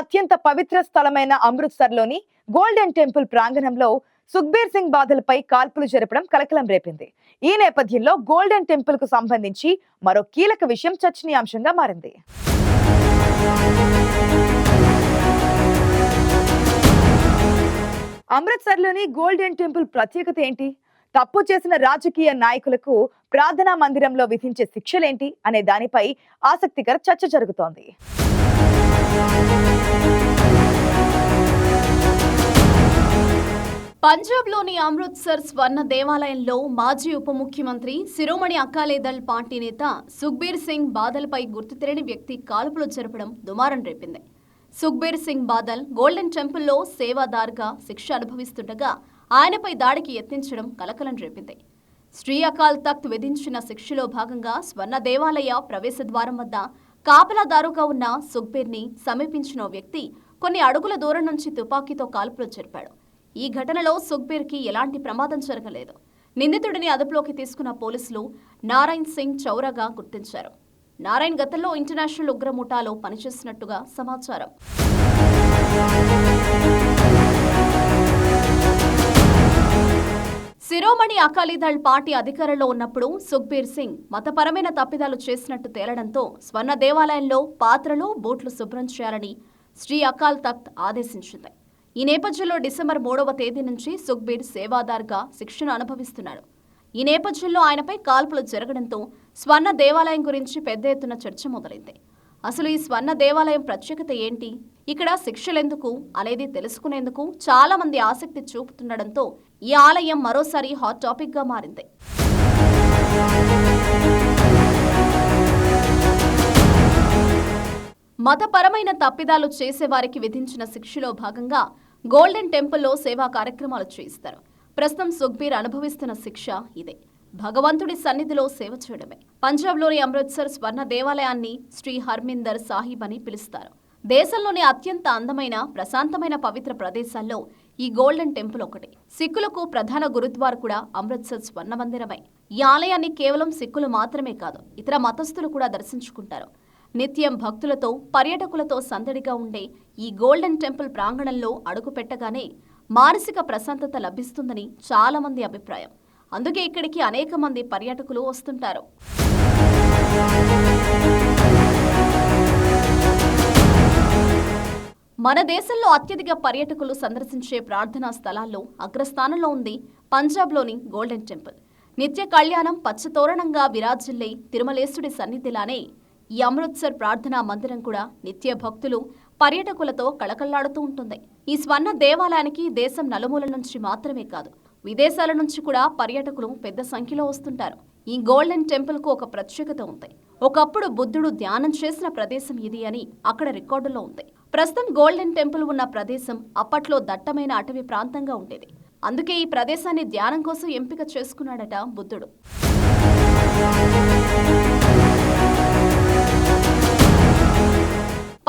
అత్యంత పవిత్ర స్థలమైన అమృత్సర్లోని golden temple ప్రాంగణంలో సుఖ్బీర్ సింగ్ బాధలపై కాల్పులు జరపడం కలకలం రేపింది. ఈ నేపథ్యంలో గోల్డెన్ టెంపుల్కు సంబంధించి మరో కీలక విషయం చర్చనీయాంశంగా మారింది. అమృత్సర్లోని గోల్డెన్ టెంపుల్ ప్రత్యేకత ఏంటి? తప్పు చేసిన రాజకీయ నాయకులకు ప్రార్థనా మందిరంలో విధించే శిక్షలేంటి? అనే దానిపై ఆసక్తికర చర్చ జరుగుతోంది. పంజాబ్లోని అమృత్సర్ స్వర్ణ దేవాలయంలో మాజీ ఉప ముఖ్యమంత్రి శిరోమణి అకాలీదళ్ పార్టీ నేత సుఖ్బీర్ సింగ్ బాదల్పై గుర్తు తెలియని వ్యక్తి కాల్పులు జరపడం దుమారం రేపింది. సుఖ్బీర్ సింగ్ బాదల్ గోల్డెన్ టెంపుల్లో సేవాదార్గా శిక్ష అనుభవిస్తుండగా ఆయనపై దాడికి యత్నించడం కలకలం రేపింది. శ్రీ అకాల్ తఖ్త్ విధించిన శిక్షలో భాగంగా స్వర్ణ దేవాలయ ప్రవేశ ద్వారం వద్ద కాపలాదారుగా ఉన్న సుఖ్బీర్ని సమీపించిన వ్యక్తి కొన్ని అడుగుల దూరం నుంచి తుపాకీతో కాల్పులు జరిపాడు. ఈ ఘటనలో సుఖ్బీర్కి ఎలాంటి ప్రమాదం జరగలేదు. నిందితుడిని అదుపులోకి తీసుకున్న పోలీసులు నారాయణ్ సింగ్ చౌరగా గుర్తించారు. నారాయణ్ గతంలో ఇంటర్నేషనల్ ఉగ్రముఠాలో పనిచేసినట్టుగా సమాచారం. శిరోమణి అకాలీదళ్ పార్టీ అధికారంలో ఉన్నప్పుడు సుఖ్బీర్ సింగ్ మతపరమైన తప్పిదాలు చేసినట్టు తేలడంతో స్వర్ణ దేవాలయంలో పాత్రలు బూట్లు శుభ్రం చేయాలని శ్రీ అకాల్ తఖ్త్ ఆదేశించింది. ఈ నేపథ్యంలో డిసెంబర్ మూడవ తేదీ నుంచి సుఖ్బీర్ సేవాదార్గా శిక్షణ అనుభవిస్తున్నాడు. ఈ నేపథ్యంలో ఆయనపై కాల్పులు జరగడంతో స్వర్ణ దేవాలయం గురించి పెద్ద ఎత్తున చర్చ మొదలైంది. అసలు ఈ స్వర్ణ దేవాలయం ప్రత్యేకత ఏంటి? ఇక్కడ శిక్షలెందుకు? అనేది తెలుసుకునేందుకు చాలా మంది ఆసక్తి చూపుతుండడంతో ఈ ఆలయం మరోసారి హాట్ టాపిక్గా మారింది. మతపరమైన తప్పిదాలు చేసేవారికి విధించిన శిక్షలో భాగంగా గోల్డెన్ టెంపుల్లో సేవా కార్యక్రమాలు చేయిస్తారు. ప్రస్తుతం సుఖ్బీర్ అనుభవిస్తున్న శిక్ష ఇదే. భగవంతుడి సన్నిధిలో సేవ చేయడమే. పంజాబ్లోని అమృత్సర్ స్వర్ణ దేవాలయాన్ని శ్రీ హర్మిందర్ సాహిబ్ అని పిలుస్తారు. దేశంలోని అత్యంత అందమైన ప్రశాంతమైన పవిత్ర ప్రదేశాల్లో ఈ గోల్డెన్ టెంపుల్ ఒకటి. సిక్కులకు ప్రధాన గురుద్వార్ కూడా అమృత్సర్ స్వర్ణ మందిరమే ఈ ఆలయాన్ని కేవలం సిక్కులు మాత్రమే కాదు ఇతర మతస్థులు కూడా దర్శించుకుంటారు. నిత్యం భక్తులతో పర్యాటకులతో సందడిగా ఉండే ఈ గోల్డెన్ టెంపుల్ ప్రాంగణంలో అడుగు పెట్టగానే మానసిక ప్రశాంతత లభిస్తుందని చాలామంది అభిప్రాయం. అందుకే ఇక్కడికి అనేక మంది పర్యాటకులు వస్తుంటారు. మన దేశంలో అత్యధిక పర్యాటకులు సందర్శించే ప్రార్థనా స్థలాల్లో అగ్రస్థానంలో ఉంది పంజాబ్లోని గోల్డెన్ టెంపుల్. నిత్య కళ్యాణం పచ్చతోరణంగా విరాజిల్లే తిరుమలేశుడి సన్నిధిలానే ఈ అమృత్సర్ ప్రార్థనా మందిరం కూడా నిత్య భక్తులు పర్యాటకులతో కళకళ్ళాడుతూ ఉంటుంది. ఈ స్వర్ణ దేవాలయానికి దేశం నలుమూల నుంచి మాత్రమే కాదు విదేశాల నుంచి కూడా పర్యాటకులు పెద్ద సంఖ్యలో వస్తుంటారు. ఈ గోల్డెన్ టెంపుల్కు ఒక ప్రత్యేకత ఉంది. ఒకప్పుడు బుద్ధుడు ధ్యానం చేసిన ప్రదేశం ఇది అని అక్కడ రికార్డులో ఉంది. ప్రస్తుతం గోల్డెన్ టెంపుల్ ఉన్న ప్రదేశం అప్పట్లో దట్టమైన అటవీ ప్రాంతంగా ఉండేది. అందుకే ఈ ప్రదేశాన్ని ధ్యానం కోసం ఎంపిక చేసుకున్నాడట బుద్ధుడు.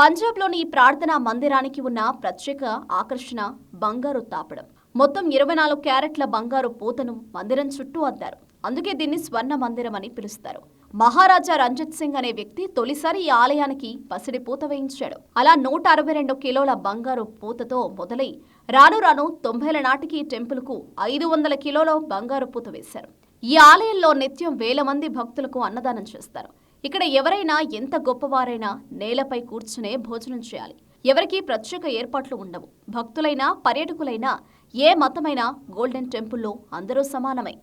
పంజాబ్లోని ఈ ప్రార్థనా మందిరానికి ఉన్న ప్రత్యేక ఆకర్షణ బంగారు తాపడం. మొత్తం ఇరవై నాలుగు క్యారెట్ల బంగారు పూతను మందిరం చుట్టూ అద్దారు. అందుకే దీన్ని స్వర్ణ మందిరం అని పిలుస్తారు. మహారాజా రంజిత్ సింగ్ అనే వ్యక్తి తొలిసారి ఈ ఆలయానికి పసిడి పూత వేయించాడు. అలా నూట అరవై రెండు కిలోల బంగారు పూతతో మొదలై రాను రాను తొంభైల నాటికి ఈ టెంపుల్కు ఐదు వందల కిలోల బంగారు పూత వేశారు. ఈ ఆలయంలో నిత్యం వేల మంది భక్తులకు అన్నదానం చేస్తారు. ఇక్కడ ఎవరైనా ఎంత గొప్పవారైనా నేలపై కూర్చునే భోజనం చేయాలి. ఎవరికీ ప్రత్యేక ఏర్పాట్లు ఉండవు. భక్తులైనా పర్యాటకులైనా ఏ మతమైనా గోల్డెన్ టెంపుల్లో అందరూ సమానమే.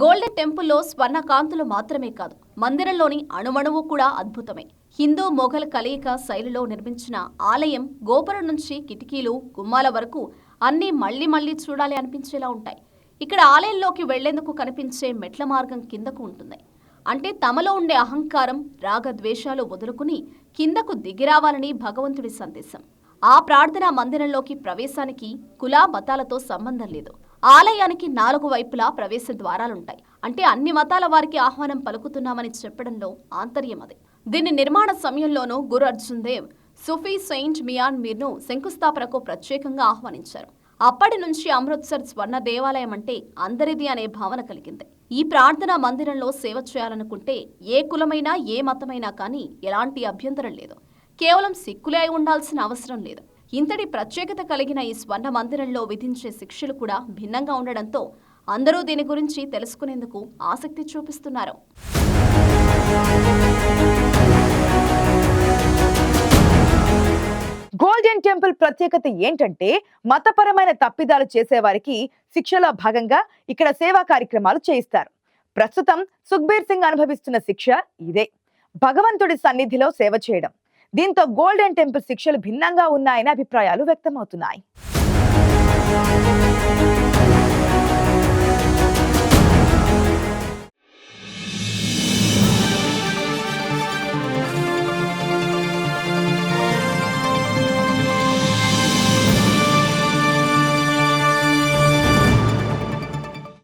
గోల్డెన్ టెంపుల్లో స్వర్ణ కాంతులు మాత్రమే కాదు మందిరంలోని అణువణువు కూడా అద్భుతమే. హిందూ మొఘల్ కలయిక శైలిలో నిర్మించిన ఆలయం గోపురం నుంచి కిటికీలు గుమ్మాల వరకు అన్నీ మళ్ళీ మళ్ళీ చూడాలి అనిపించేలా ఉంటాయి. ఇక్కడ ఆలయంలోకి వెళ్ళేందుకు కనిపించే మెట్ల మార్గం కిందకు ఉంటుంది. అంటే తమలో ఉండే అహంకారం రాగద్వేషాలు వదులుకుని కిందకు దిగిరావాలని భగవంతుడి సందేశం. ఆ ప్రార్థనా మందిరంలోకి ప్రవేశానికి కుల మతాలతో సంబంధం లేదు. ఆలయానికి నాలుగు వైపులా ప్రవేశ ద్వారాలుంటాయి. అంటే అన్ని మతాల వారికి ఆహ్వానం పలుకుతున్నామని చెప్పడంలో ఆంతర్యం అది. దీని నిర్మాణ సమయంలోనూ గురు అర్జున్ దేవ్ సుఫీ సెయింట్ మియాన్ మీర్ను శంకుస్థాపనకు ప్రత్యేకంగా ఆహ్వానించారు. అప్పటి నుంచి అమృత్సర్ స్వర్ణ దేవాలయం అంటే అందరిది అనే భావన కలిగింది. ఈ ప్రార్థనా మందిరంలో సేవ చేయాలనుకుంటే ఏ కులమైనా ఏ మతమైనా కానీ ఎలాంటి అభ్యంతరం లేదు. కేవలం సిక్కులే అయి ఉండాల్సిన అవసరం లేదు. ఇంతటి ప్రత్యేకత కలిగిన ఈ స్వర్ణ మందిరంలో విధించే శిక్షలు కూడా భిన్నంగా ఉండడంతో అందరూ దీని గురించి తెలుసుకునేందుకు ఆసక్తి చూపిస్తున్నారు. గోల్డెన్ టెంపుల్ ప్రత్యేకత ఏంటంటే మతపరమైన తప్పిదాలు చేసేవారికి శిక్షలో భాగంగా ఇక్కడ సేవా కార్యక్రమాలు చేయిస్తారు. ప్రస్తుతం సుఖ్బీర్ సింగ్ అనుభవిస్తున్న శిక్ష ఇదే. భగవంతుడి సన్నిధిలో సేవ చేయడం. దీంతో గోల్డెన్ టెంపుల్ శిక్షలు భిన్నంగా ఉన్నాయని అభిప్రాయాలు వ్యక్తమవుతున్నాయి.